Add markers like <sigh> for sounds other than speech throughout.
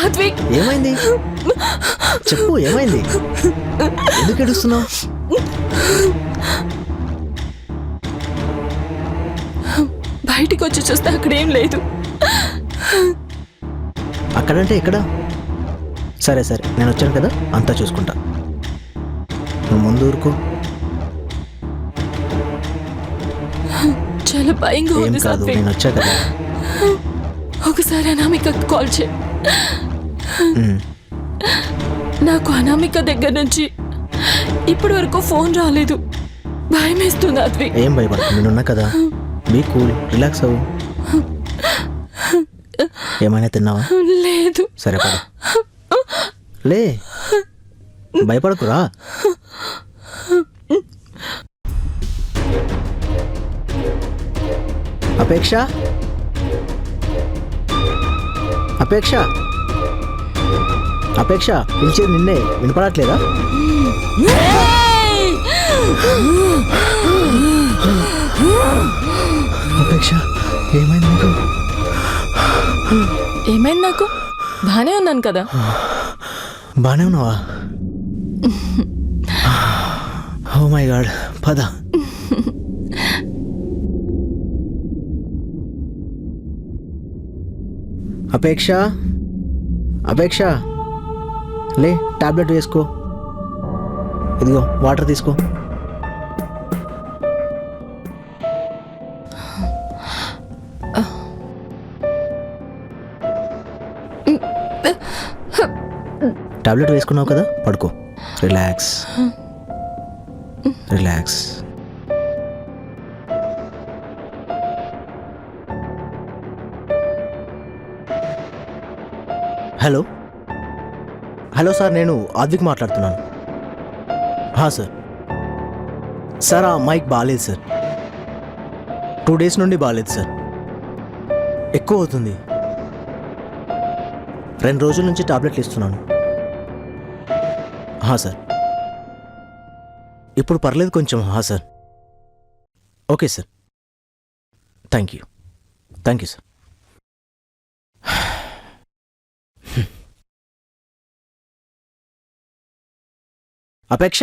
ఆద్విక్ ఏమైంది? చెప్పు ఏమైంది? ఎందుకు ఏడుస్తున్నావు? బయటికి వచ్చి చూస్తే అక్కడ ఏం లేదు. అక్కడంటే ఎక్కడ? సరే సరే నేను వచ్చాను కదా అంతా చూసుకుంటా. నువ్వు ముందు ఊరుకో. చాలా భయంగా ఉంది నేను వచ్చా కదా? ఒకసారి అనామిక కాల్ చే నాకు అనామిక దగ్గర నుంచి ఇప్పటి వరకు ఫోన్ రాలేదు. భయం వేస్తుంది ఆద్విక్ ఏం నేనున్నా కదా. బీ కూల్ రిలాక్స్ అవ్వు. ఏమైనా తిన్నావా? లేదు. సరే పద. లే. భయపడకురా. అపేక్ష? అపేక్ష. అపేక్ష పిలిచేది నిన్నే. వినపడట్లేదా? అపేక్ష ఏమైంది నీకు? ఏమైంది నాకు? బానే ఉన్నాను కదా. బానే ఉన్నావా? <laughs> ఓ మై గాడ్ పద. అపేక్ష? అపేక్ష? లే టాబ్లెట్ వేసుకో. ఇదిగో వాటర్ తీసుకో. టాబ్లెట్ వేసుకున్నావు కదా? పడుకో. Relax. Relax. Hello? Hello sir నేను ఆద్విక్ మాట్లాడుతున్నాను. హా సార్. సార్ ఆ మైక్ బాగాలేదు సార్. టూ డేస్ నుండి బాగాలేదు సార్. ఎక్కువ అవుతుంది. రెండు రోజుల నుంచి టాబ్లెట్లు ఇస్తున్నాను. హా సార్. ఇప్పుడు పర్లేదు కొంచెం హా sir. Okay sir. Thank you. Thank you sir. Apeksha.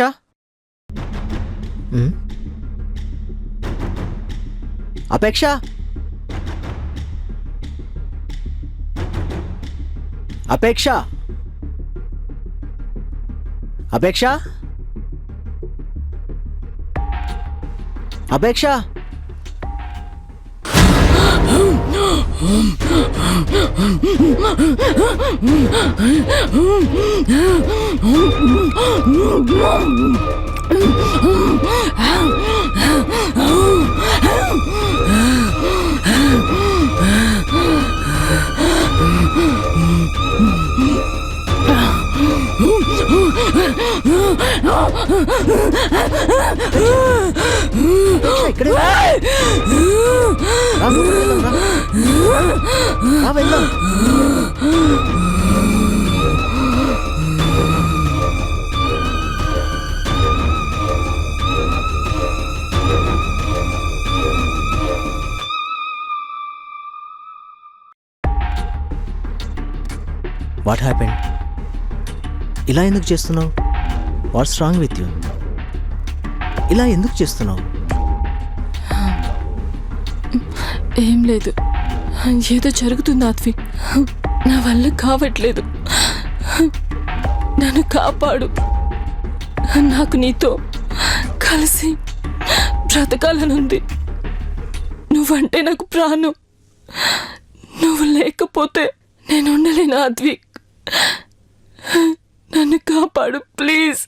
Apeksha Apeksha అపేక్ష అపేక్ష ఇక్కడే వెళ్దాం. వాట్ హ్యాపెండ్ ఇలా ఎందుకు చేస్తున్నావు? వాట్స్ రాంగ్ విత్ యూ ఇలా ఎందుకు చేస్తున్నావు? ఏం లేదు. ఏదో జరుగుతుంది ఆత్వి. నా వల్ల కావట్లేదు. నన్ను కాపాడు. నాకు నీతో కలిసి బ్రతకాలనుంది. నువ్వంటే నాకు ప్రాణం. నువ్వు లేకపోతే నేను ఉండలేను ఆద్వి నన్ను కాపాడు ప్లీజ్.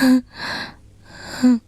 Huh. うん。